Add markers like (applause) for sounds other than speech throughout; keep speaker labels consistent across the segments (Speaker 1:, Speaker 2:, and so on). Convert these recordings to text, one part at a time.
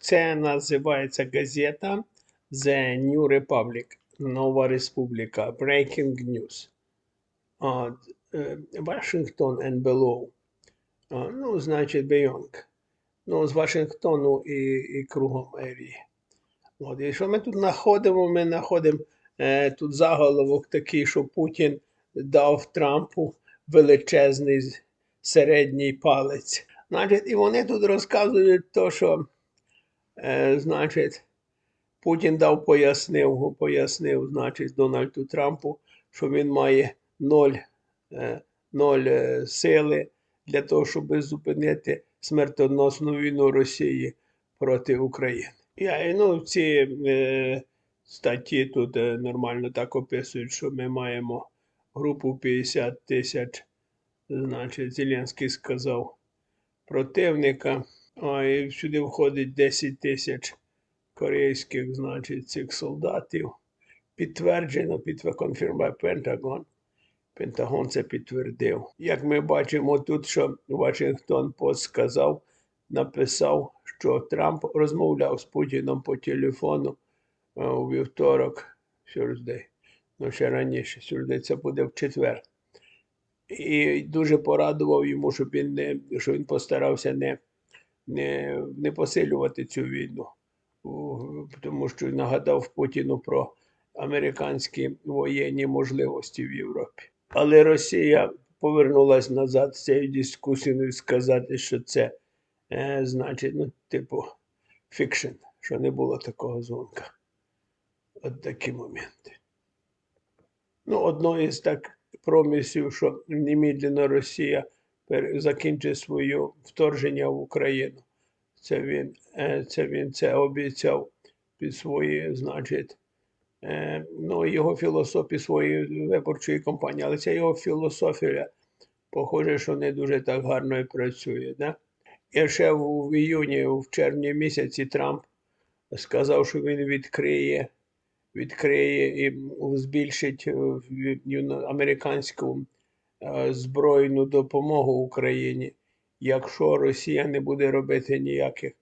Speaker 1: Це називається газета The New Republic, Нова Республіка, Breaking News. Е, Вашингтон and below. Ну, значить, Beyond. Ну, з Вашингтону і, і кругом ерії. От, і що ми тут знаходимо? Ми знаходимо е, тут заголовок такий, що Путін дав Трампу величезний середній палець. Значить, і вони тут розказують то, що, значить, Путін дав пояснив, пояснив, значить, Дональду Трампу, що він має ноль, е, ноль е, сили для того, щоб зупинити смертоносну війну Росії проти України. Я, ну, ці е, статті тут е, нормально так описують, що ми маємо групу 50 тисяч, значить, Зеленський сказав, противника, і сюди входить 10 тисяч корейських, значить, цих солдатів. Підтверджено, підтверджено Пентагон. Пентагон це підтвердив. Як ми бачимо тут, що Вашингтон Пост сказав, написав, що Трамп розмовляв з Путіном по телефону е, у вівторок, Thursday, ну ще раніше, Thursday це буде в четвер. І дуже порадував йому, щоб він не, що він постарався не, не, не посилювати цю війну. Тому що нагадав Путіну про американські воєнні можливості в Європі. Але Росія повернулася назад з цією дискусією сказати, що це е, значить, ну, типу, фікшн, що не було такого дзвонка. От такі моменти. Ну, одно із так промісів, що немедленно Росія закінчить своє вторження в Україну. Це він, е, це він це обіцяв під свої, значить, е, ну, його філософії своєї виборчої кампанії, але ця його філософія, похоже, що не дуже так гарно і працює. Да? І ще в, іюні, в червні місяці Трамп сказав, що він відкриє, відкриє і збільшить е, американську збройну допомогу Україні, якщо Росія не буде робити ніяких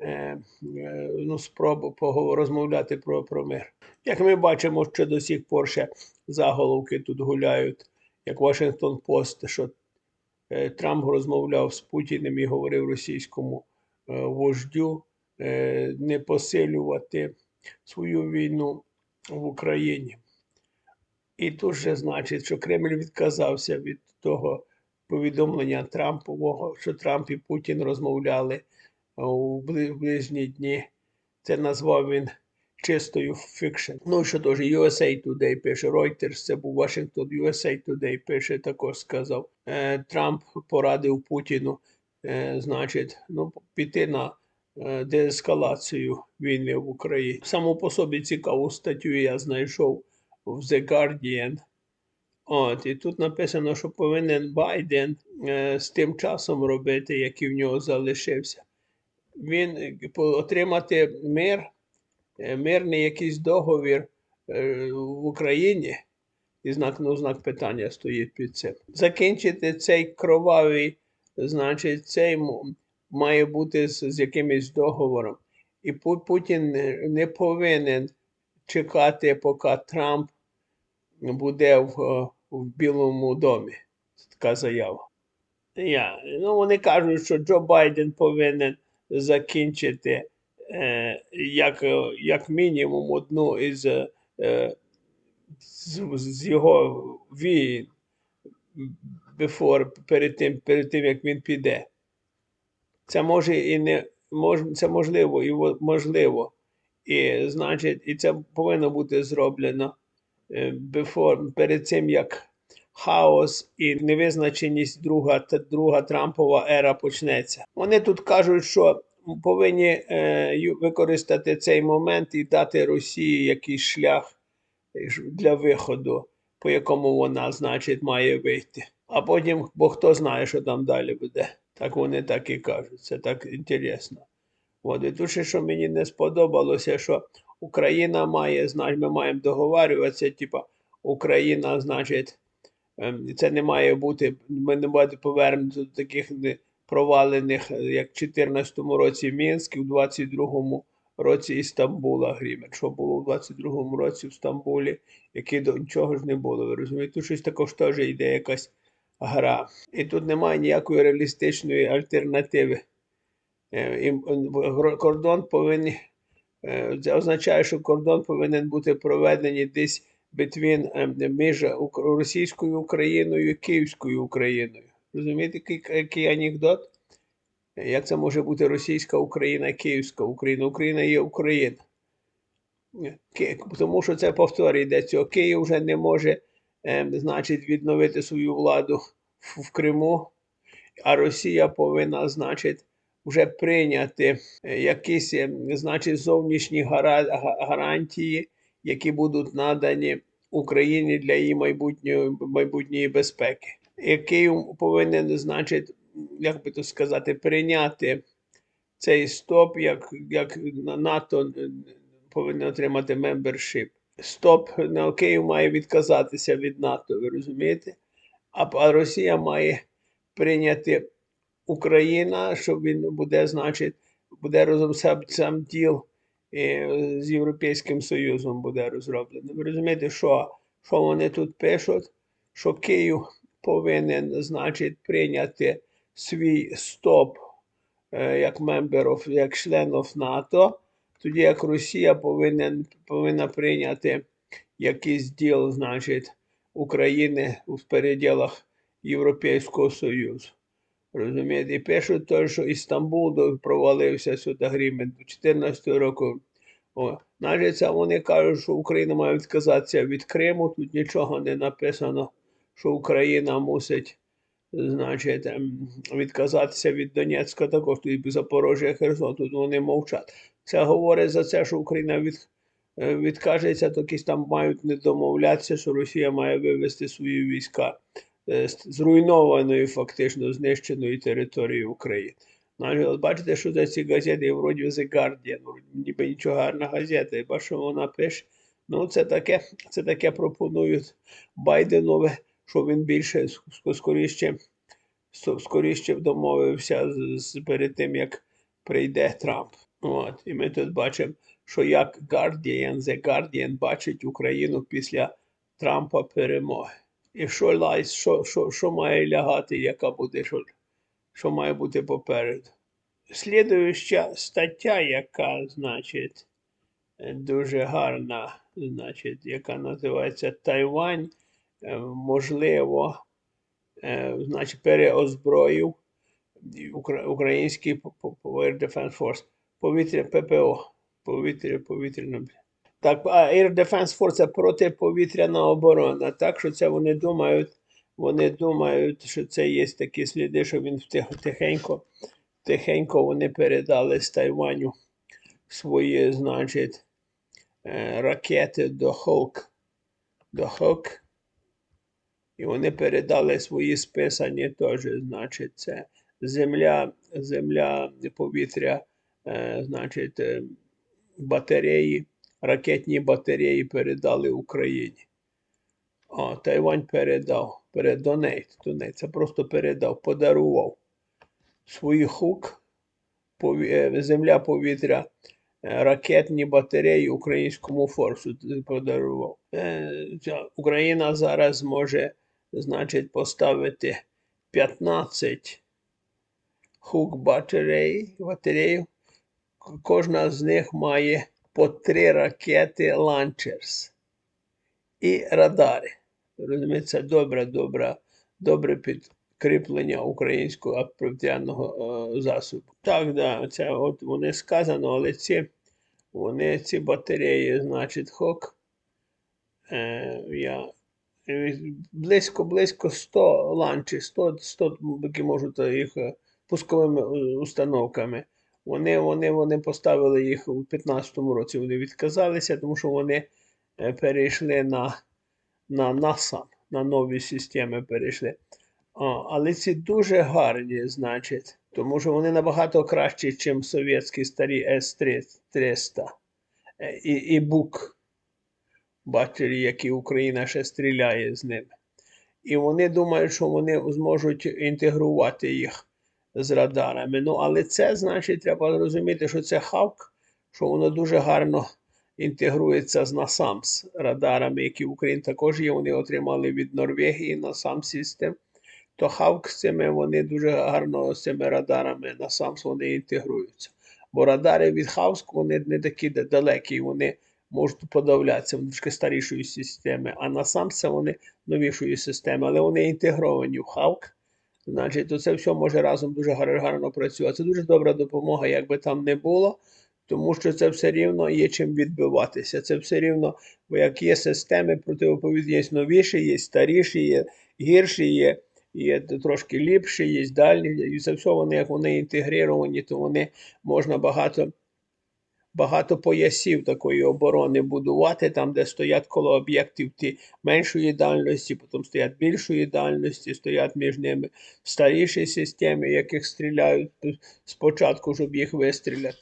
Speaker 1: е, е, ну, спроб розмовляти про, про мир. Як ми бачимо, що до сих пор ще заголовки тут гуляють, як Вашингтон Пост, що е, Трамп розмовляв з Путіним і говорив російському е, вождю е, не посилювати свою війну в Україні. І тут же значить, що Кремль відказався від того повідомлення Трампового, що Трамп і Путін розмовляли у ближні дні. Це назвав він чистою фікшн. Ну, що теж USA Today пише, Reuters, це був Washington, USA Today пише, також сказав. Е, Трамп порадив Путіну, е, значить, ну, піти на е, деескалацію війни в Україні. Саму по собі цікаву статтю я знайшов в The Guardian. От, і тут написано, що повинен Байден е, з тим часом робити, який в нього залишився. Він е, отримати мир, е, мирний якийсь договір в Україні, і знак, ну, знак питання стоїть під цим. Закінчити цей кровавий, значить, цей має бути з, з якимось договором. І Путін не повинен чекати, поки Трамп буде в, е, в Білому домі. Така заява. Я, ну, вони кажуть, що Джо Байден повинен закінчити е, як, е, як мінімум одну із е, з, з його війн before, перед тим, перед тим, як він піде. Це може і не мож, це можливо і можливо. І значить, і це повинно бути зроблено before, перед цим, як хаос і невизначеність друга, та друга Трампова ера почнеться. Вони тут кажуть, що повинні е, використати цей момент і дати Росії якийсь шлях е, для виходу, по якому вона, значить, має вийти. А потім, бо хто знає, що там далі буде. Так вони так і кажуть. Це так інтересно. От, і тут ще, що мені не сподобалося, що Україна має, значить, ми маємо договарюватися, типа Україна, значить, ем, це не має бути, ми не маємо повернути до таких провалених, як в 2014 році Мінськ, і в 22-му році Істамбула Агрімент. Що було в 22-му році в Стамбулі, який до нічого ж не було. Ви розумієте, тут щось також теж йде якась гра. І тут немає ніякої реалістичної альтернативи. Е, і Кордон повинен, це означає, що кордон повинен бути проведений десь битвін е, між російською Україною і Київською Україною. Розумієте, який, анекдот? Як це може бути російська Україна, Київська Україна? Україна є Україна. Тому що це повторює йде цього. Київ вже не може, е, значить, відновити свою владу в Криму, а Росія повинна, значить, вже прийняти е, якісь, е, значить, зовнішні гарантії, які будуть надані Україні для її майбутньої майбутньої безпеки. І Київ повинен, значить, як би то сказати, прийняти цей стоп, як як НАТО повинен отримати мембершип. Стоп на Київ має відказатися від НАТО, ви розумієте? А Росія має прийняти Україна, що він буде, значить, буде разом сам, діл з Європейським Союзом буде розроблено. Ви розумієте, що, що вони тут пишуть? Що Київ повинен, значить, прийняти свій стоп е, як мемберів, як членів НАТО, тоді як Росія повинен, повинна прийняти якийсь діл, значить, України в переділах Європейського Союзу. Розумієте, і пишуть то, що Істамбул провалився сюди агрімент 2014 року. О, навіть це вони кажуть, що Україна має відказатися від Криму. Тут нічого не написано, що Україна мусить значить, ем, відказатися від Донецька, також тут Запорожжя, Херсон, тут вони мовчать. Це говорить за це, що Україна від, е, відкажеться, то якісь там мають не домовлятися, що Росія має вивести свої війська зруйнованої, фактично знищеної території України. Навіть бачите, що за ці газети вроді The Guardian, ніби нічого гарна газета, і бачимо, вона пише. Ну, це таке, це таке пропонують Байденове що він більше скоріше скоріше домовився з, перед тим, як прийде Трамп. От. І ми тут бачимо, що як Guardian, The Guardian бачить Україну після Трампа перемоги. І що що, що, що має лягати, яка буде, що, що має бути попереду. Слідуюча стаття, яка, значить, дуже гарна, значить, яка називається Тайвань. Е, можливо, е, значить, переозброїв український Air Defense Force, повітря ППО, повітря, повітряна. Так, а Air Defense Force протиповітряна оборона. Так що це вони думають, вони думають, що це є такі сліди, що він тихенько, тихенько вони передали з Тайваню свої, значить, е, ракети до Хок. До Хок. І вони передали свої списані теж, значить, це земля, земля, повітря, е, значить, е, батареї, ракетні батареї передали Україні. О, Тайвань передав, перед Донейт, це просто передав, подарував свої хук, е, земля повітря Е, ракетні батареї українському форсу подарував. Е, Україна зараз може, значить, поставити 15 хук батарей, батареїв. Кожна з них має по три ракети Launchers і радари. Розумієте, це добре, добре, добре підкріплення українського повітряного е, засобу. Так, да, це от вони сказано, але ці вони ці батареї, значить, хок. Е, я Близько-близько 100 ланчів, 100 100 які можуть їх е, пусковими е, установками. Вони вони, вони поставили їх у 2015 році. Вони відказалися, тому що вони е, перейшли на на NASA, на нові системи перейшли. О, але ці дуже гарні, значить, тому що вони набагато кращі, ніж совєтські старі С-300 е, і і БУК, бачили, які Україна ще стріляє з ними. І вони думають, що вони зможуть інтегрувати їх з радарами. Ну, але це, значить, треба розуміти, що це хавк, що воно дуже гарно інтегрується з NASAMS радарами, які в Україні також є. Вони отримали від Норвегії NASAMS систем. То хавк з цими вони дуже гарно з цими радарами NASAMS вони інтегруються. Бо радари від Хавску вони не такі далекі, вони можуть подавлятися, вони трошки старішої системи, а це вони новішої системи, але вони інтегровані в Хавк. Значить, то це все може разом дуже гарно працювати. Це дуже добра допомога, як би там не було, тому що це все рівно є чим відбиватися. Це все рівно, бо як є системи протиповітря, є новіші, є старіші, є гірші, є, є трошки ліпші, є дальні. І це все вони, як вони інтегровані, то вони можна багато. Багато поясів такої оборони будувати, там, де стоять коло об'єктів ті меншої дальності, потім стоять більшої дальності, стоять між ними старіші системи, яких стріляють спочатку, щоб їх вистріляти.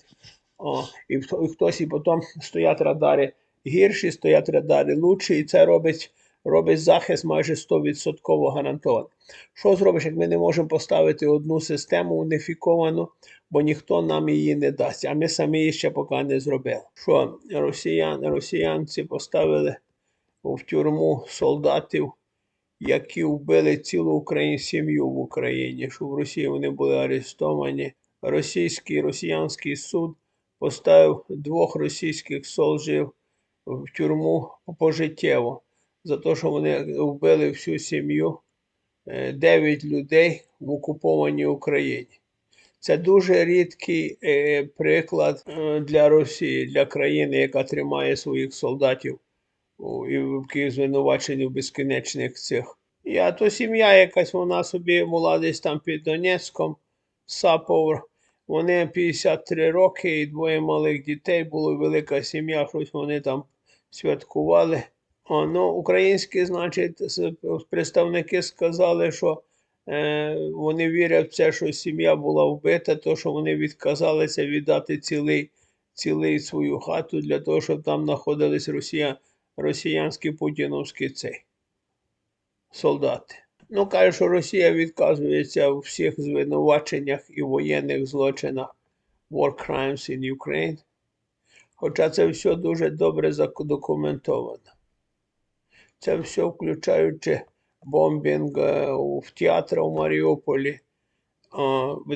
Speaker 1: О, і, хтось і потім стоять радари гірші, стоять радари лучші, і це робить, робить захист майже 100% гарантований. Що зробиш, як ми не можемо поставити одну систему уніфіковану, бо ніхто нам її не дасть, а ми самі її ще поки не зробили. Що росіян, росіянці поставили в тюрму солдатів, які вбили цілу українську сім'ю в Україні, що в Росії вони були арестовані. Російський росіянський суд поставив двох російських солжів в тюрму пожиттєво за те, що вони вбили всю сім'ю, е, дев'ять людей в окупованій Україні. Це дуже рідкий е, приклад е, для Росії, для країни, яка тримає своїх солдатів і звинувачені в безкінечних цих. А то сім'я якась вона собі була десь там під Донецьком, Сапов. Вони 53 роки і двоє малих дітей, була велика сім'я, щось вони там святкували. Ну, українські, значить, представники сказали, що е, вони вірять в це, що сім'я була вбита, то що вони відказалися віддати цілий, цілий свою хату для того, щоб там знаходились росія, росіянські путіновські цей солдати. Ну, каже, що Росія відказується у всіх звинуваченнях і воєнних злочинах war crimes in Ukraine. Хоча це все дуже добре задокументовано. Це все включаючи бомбінг в театр у Маріуполі.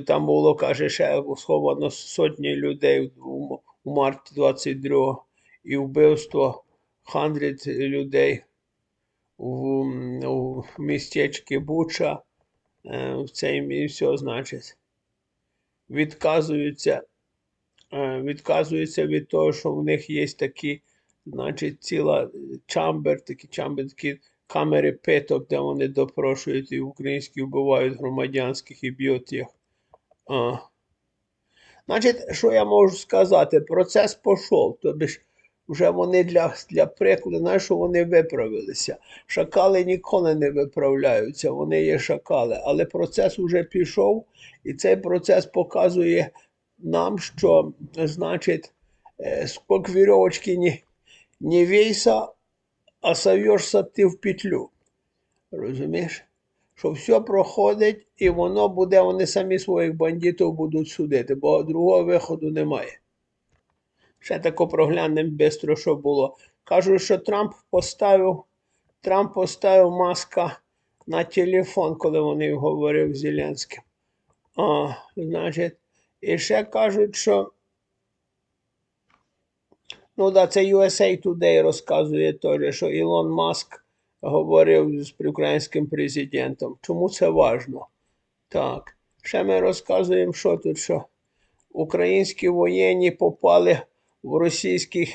Speaker 1: Там було, каже, ще сховано сотні людей у, марті 22-го і вбивство 100 людей в, у містечці Буча. Е, В цей і все, значить. Відказуються, е, відказуються від того, що в них є такі, значить, ціла чамбер, такі чамбер, такі камери питок, де вони допрошують і українські вбивають громадянських і б'ють їх. А. Значить, що я можу сказати? Процес пішов. Ж вже вони для, для прикладу, що вони виправилися. Шакали ніколи не виправляються, вони є шакали. Але процес вже пішов, і цей процес показує нам, що, значить, е, вейся, а совєшся ти в петлю. Розумієш? Що все проходить, і воно буде, вони самі своїх бандитів будуть судити, бо другого виходу немає. Ще тако проглянемо бистро, що було. Кажуть, що Трамп поставив, Трамп поставив маска на телефон, коли вони говорив з Зеленським. А, значить, і ще кажуть, що. Ну да, це USA Today розказує теж, що Ілон Маск говорив з українським президентом. Чому це важно? Так. Ще ми розказуємо, що тут, що українські воєнні попали в російський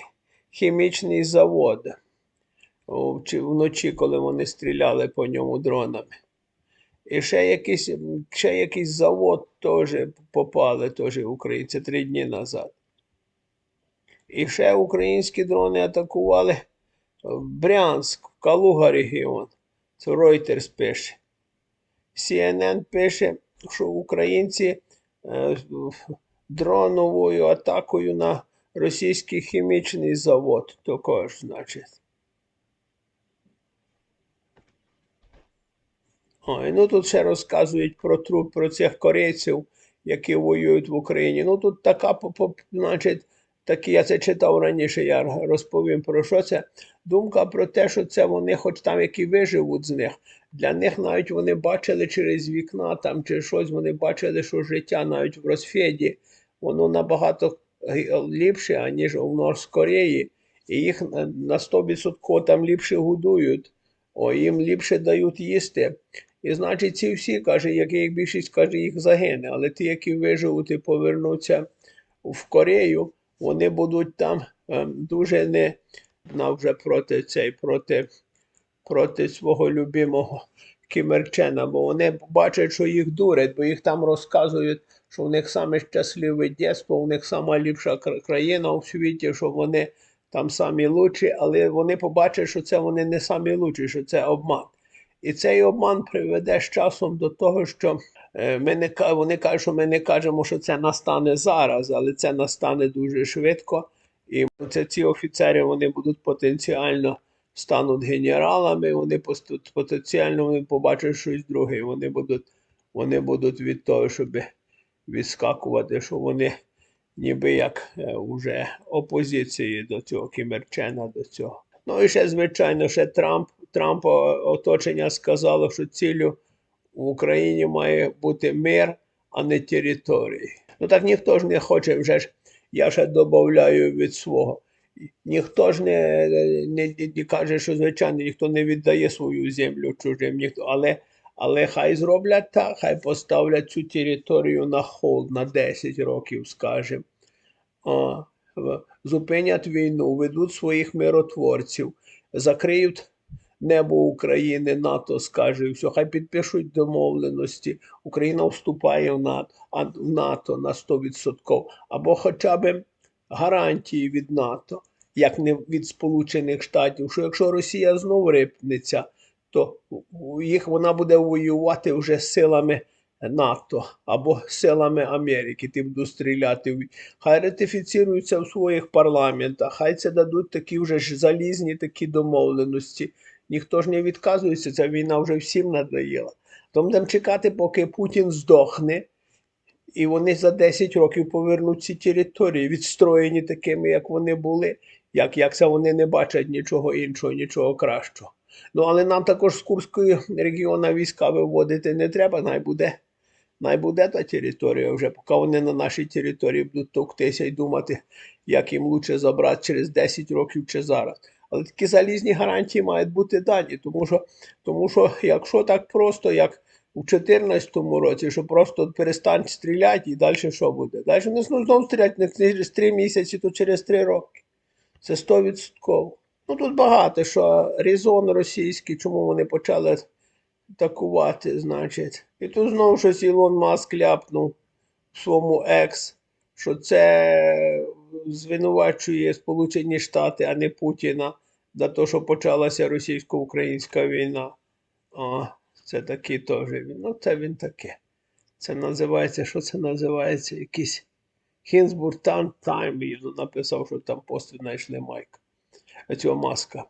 Speaker 1: хімічний завод вночі, коли вони стріляли по ньому дронами. І ще якийсь, ще якийсь завод теж попали теж українці три дні назад. І ще українські дрони атакували Брянськ, Калуга регіон. Це Reuters пише. CNN пише, що українці е, дроновою атакою на російський хімічний завод також, значить. Ой, ну тут ще розказують про труп, про цих корейців, які воюють в Україні. Ну тут така, значить, такі, я це читав раніше, я розповім про що це. Думка про те, що це вони, хоч там які виживуть з них, для них навіть вони бачили через вікна там чи щось, вони бачили, що життя навіть в розфеді, воно набагато ліпше, аніж у Норс Кореї. І їх на 100% там ліпше годують, о, їм ліпше дають їсти. І значить, ці всі, каже, як їх більшість каже, їх загине. Але ті, які виживуть і повернуться в Корею, вони будуть там ем, дуже не вже проти цей, проти, проти свого любимого Кімерчена, бо вони бачать, що їх дурять, бо їх там розказують, що в них саме щасливе дєство, у них сама ліпша країна у світі, що вони там самі лучші, але вони побачать, що це вони не самі лучші, що це обман. І цей обман приведе з часом до того, що е, ми не вони кажуть, що ми не кажемо, що це настане зараз, але це настане дуже швидко. І це ці офіцери вони будуть потенціально стануть генералами, вони потенціально вони побачать щось друге, вони будуть, вони будуть від того, щоб відскакувати, що вони ніби як е, уже опозиції до цього Кімерчена, до цього. Ну і ще, звичайно, ще Трамп, Трампа оточення сказало, що ціллю в Україні має бути мир, а не території. Ну так ніхто ж не хоче вже ж, я ще додаю від свого. Ніхто ж не, не, не каже, що звичайно ніхто не віддає свою землю чужим, ніхто, але, але хай зроблять так, хай поставлять цю територію на холд на 10 років, скажімо. Зупинять війну, ведуть своїх миротворців, закриють небо України, НАТО скаже, і все, хай підпишуть домовленості. Україна вступає в НАТО, в НАТО на 100%, або хоча б гарантії від НАТО, як не від Сполучених Штатів, що якщо Росія знову рипнеться, то їх вона буде воювати вже силами НАТО або силами Америки, ті будуть стріляти. Хай ратифіціруються в своїх парламентах, хай це дадуть такі вже ж залізні такі домовленості. Ніхто ж не відказується, ця війна вже всім надоїла. Тому будемо чекати, поки Путін здохне, і вони за 10 років повернуть ці території, відстроєні такими, як вони були, як, як це вони не бачать нічого іншого, нічого кращого. Ну, але нам також з Курської регіону війська виводити не треба, най буде, най буде та територія вже, поки вони на нашій території будуть товктися і думати, як їм лучше забрати через 10 років чи зараз. Але такі залізні гарантії мають бути дані, тому що, тому що якщо так просто, як у 2014 році, що просто перестань стріляти і далі що буде? Далі вони знову не через 3 місяці, то через 3 роки. Це 100%. Ну тут багато, що резон російський, чому вони почали атакувати, значить. І тут знову щось Ілон Маск ляпнув в своєму екс, що це звинувачує Сполучені Штати, а не Путіна за те, що почалася російсько-українська війна. А, це такий теж. Ну, це він таке. Це називається, що це називається? Якийсь Хінсбург Тайм написав, що там пости знайшли Майка. Цього маска.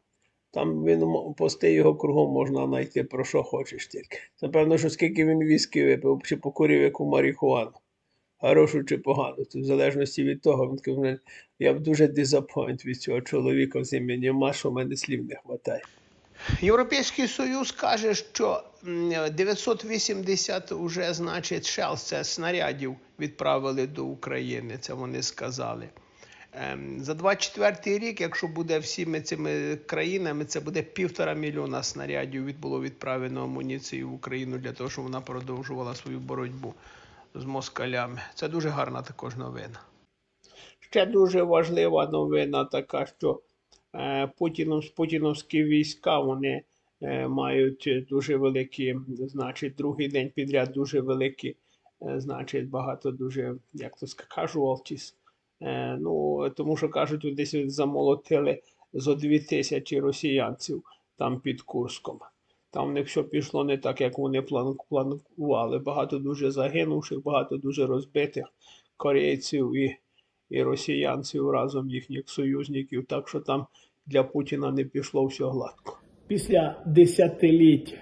Speaker 1: Там він пости його кругом можна знайти про що хочеш тільки. Це певно, що скільки він віскі випив, чи покурив яку марихуану. Хорошу чи погану. Це в залежності від того, я б дуже дизапойнт від цього чоловіка з іменем Ма, що в мене слів не вистачає. Європейський Союз каже, що м, 980 уже, значить, шел, це снарядів відправили до України. Це вони сказали. Ем, За 24 рік, якщо буде всіми цими країнами, це буде півтора мільйона снарядів від було відправлено амуніції в Україну для того, щоб вона продовжувала свою боротьбу з москалями. Це дуже гарна також новина. Ще дуже важлива новина така, що е, Путінов, путіновські війська вони е, мають дуже великі, значить, другий день підряд дуже великі, е, значить, багато дуже, як то casualties. Ну, тому що кажуть, десь замолотили зо дві тисячі росіянців там під Курском. Там все пішло не так, як вони планували. Багато дуже загинувших, багато дуже розбитих корейців і, і росіянців разом їхніх союзників. Так що там для Путіна не пішло все гладко. Після десятиліття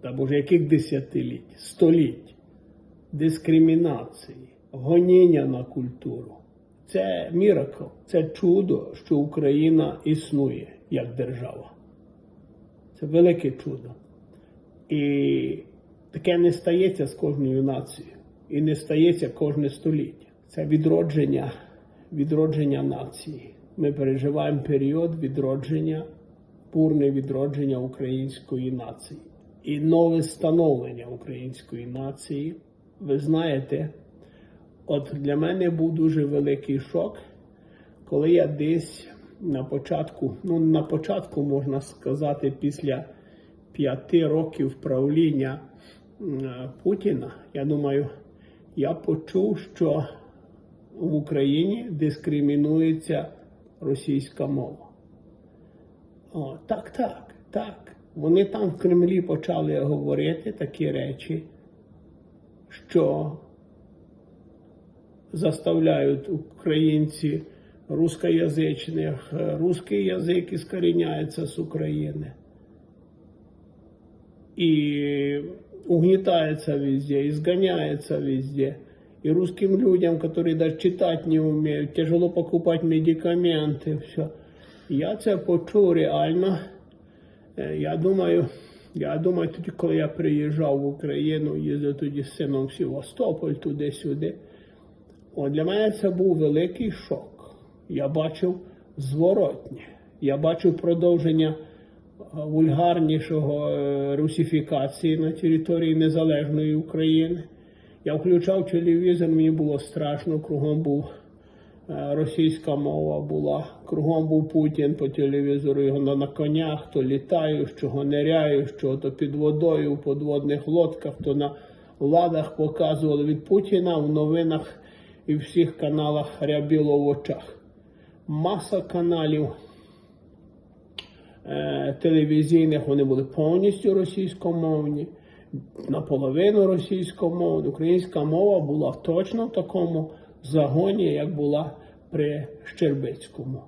Speaker 1: та боже, яких десятиліть, століть, дискримінації, гоніння на культуру. Це міракл, це чудо, що Україна існує як держава. Це велике чудо. І таке не стається з кожною нацією. І не стається кожне століття. Це відродження, відродження нації. Ми переживаємо період відродження, бурне відродження української нації. І нове становлення української нації. Ви знаєте, от для мене був дуже великий шок, коли я десь на початку, ну на початку можна сказати, після п'яти років правління Путіна, я думаю, я почув, що в Україні дискримінується російська мова. О, так, так, так. Вони там в Кремлі почали говорити такі речі, що заставляють українці рускоязичних, е, русский язик іскоріняється з України. И угнетается везде, изгоняется везде. И русским людям, которые даже читать не умеют, тяжело покупать медикаменты, все. Я це почув реально. Е, Я думаю, я думаю, тоді, коли я приїжджав в Україну, їздив тоді з сином в Севастополь, туди-сюди. Для мене це був великий шок. Я бачив зворотнє. Я бачив продовження е, вульгарнішого е, русифікації на території незалежної України. Я включав телевізор, мені було страшно, кругом був е, російська мова була, кругом був Путін по телевізору, його на, на конях, то літають, чого ниряють, що то під водою в подводних лодках, то на ладах показували від Путіна в новинах і всіх каналах рябіло в очах. Маса каналів е, телевізійних вони були повністю російськомовні, наполовину російськомовні. Українська мова була точно в такому загоні, як була при Щербицькому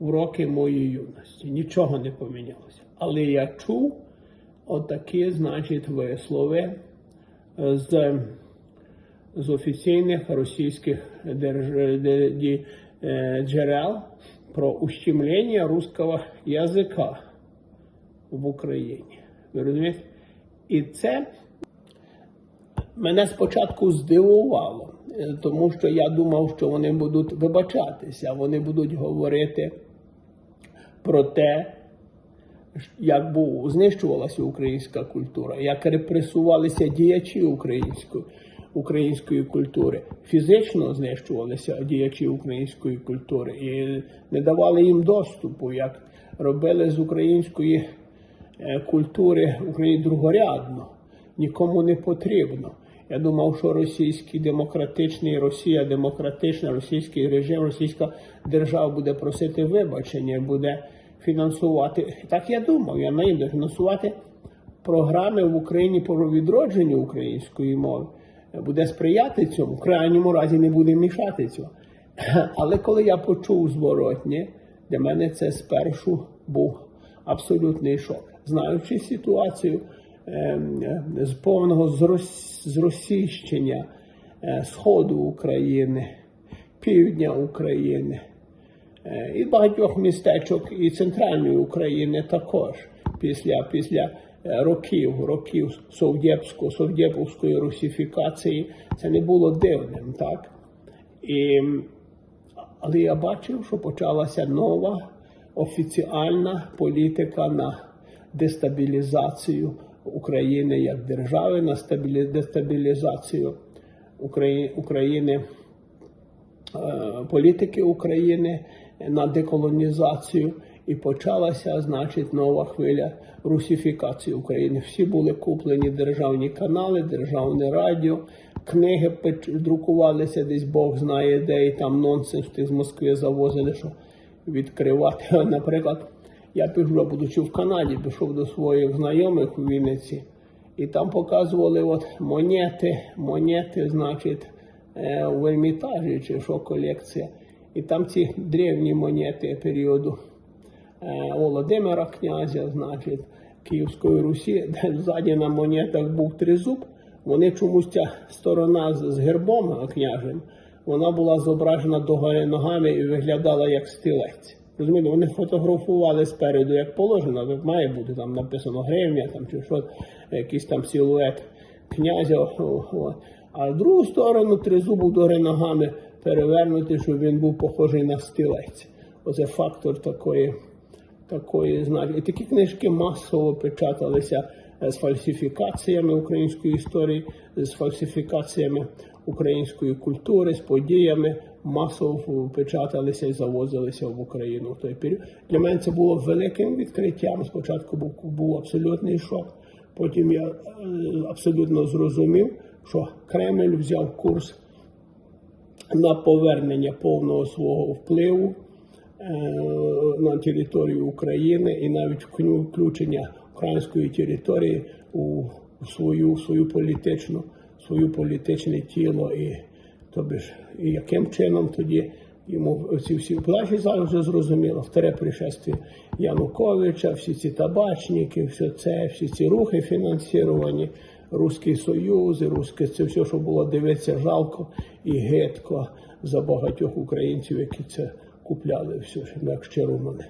Speaker 1: в роки моєї юності. Нічого не помінялося. Але я чув отакі, значить, вислови е, з, з офіційних російських держ- джерел про ущемлення русского язика в Україні. Ви розумієте? І це мене спочатку здивувало, е, тому що я думав, що вони будуть вибачатися, вони будуть говорити про те, як знищувалася українська культура, як репресувалися діячі української, української культури, фізично знищувалися діячі української культури і не давали їм доступу, як робили з української е, культури Україні другорядно, нікому не потрібно. Я думав, що російський демократичний Росія, демократична, російський режим, російська держава буде просити вибачення, буде фінансувати. Так я думав, я наївно фінансувати програми в Україні по відродженню української мови. Буде сприяти цьому, в крайньому разі не буде мішати цього. (laughs) Але коли я почув зворотнє, для мене це спершу був абсолютний шок. Знаючи ситуацію ем, з повного зрос- зросійщення е, сходу України, півдня України, е, і багатьох містечок і центральної України також після, після років, років совдєпської, совдєповської русифікації, це не було дивним, так? І, але я бачив, що почалася нова офіціальна політика на дестабілізацію України як держави, на дестабілізацію України е, політики України на деколонізацію, і почалася, значить, нова хвиля русифікації України. Всі були куплені державні канали, державне радіо, книги друкувалися десь Бог знає де, і там нонсенс тих з Москви завозили, що відкривати. (laughs) Наприклад, я пішов, будучи в Канаді, пішов до своїх знайомих у Вінниці, і там показували от монети, монети, значить, е, в Ермітажі чи що колекція. І там ці древні монети періоду Володимира князя, значить, Київської Русі, де ззаді на монетах був тризуб. Вони чомусь ця сторона з, гербом княжим, вона була зображена догори ногами і виглядала як стілець. Розумієте, вони фотографували спереду, як положено, має бути там написано гривня там, чи що, якийсь там силует князя. А в другу сторону тризуб догори ногами перевернути, щоб він був похожий на стілець. Оце фактор такої такої знаки. І такі книжки масово печаталися е, з фальсифікаціями української історії, з фальсифікаціями української культури, з подіями. Масово печаталися і завозилися в Україну в той період. Для мене це було великим відкриттям. Спочатку був, був абсолютний шок. Потім я е, абсолютно зрозумів, що Кремль взяв курс на повернення повного свого впливу на територію України і навіть включення української території у свою, свою політичну, свою політичне тіло. І тобі ж, і яким чином тоді йому ці всі плачі зараз зрозуміло, вторе пришествие Януковича, всі ці табачники, все це, всі ці рухи фінансовані, Руський Союз, Руське, це все, що було дивитися жалко і гидко за багатьох українців, які це купляли все, як ще мене.